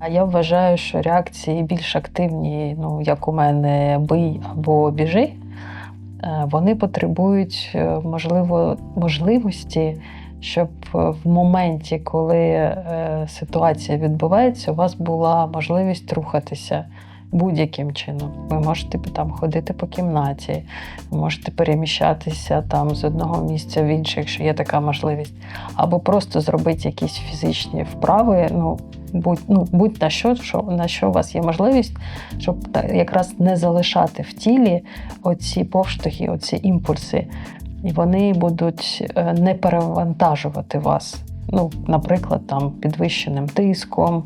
А я вважаю, що реакції більш активні, ну як у мене бий або біжи, е, вони потребують, е, можливо, можливості, щоб е, в моменті, коли ситуація відбувається, у вас була можливість рухатися будь-яким чином. Ви можете там ходити по кімнаті, можете переміщатися там з одного місця в інше, якщо є така можливість, або просто зробити якісь фізичні вправи. Ну, будь, ну, будь на що, що, на що у вас є можливість, щоб та- якраз не залишати в тілі оці повштовхи, оці імпульси, і вони будуть е, не перевантажувати вас. Ну, наприклад, там підвищеним тиском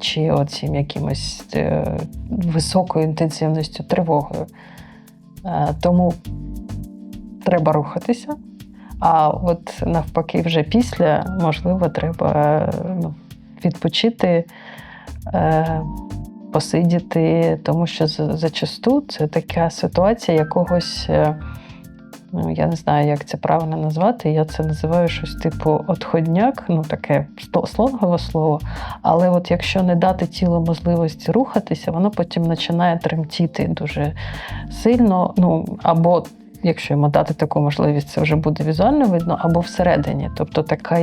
чи оцім якимось е, високою інтенсивністю тривогою. Е, тому треба рухатися. А от навпаки, вже після, можливо, треба е, ну, відпочити, е, посидіти, тому що зачасту це така ситуація якогось, е, ну я не знаю, як це правильно назвати. Я це називаю щось типу отходняк, ну таке сло- слонгове слово. Але от якщо не дати тілу можливості рухатися, воно потім починає тремтіти дуже сильно. Ну або якщо йому дати таку можливість, це вже буде візуально видно, або всередині. Тобто така.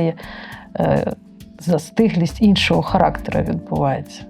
Е, Застиглість іншого характеру відбувається.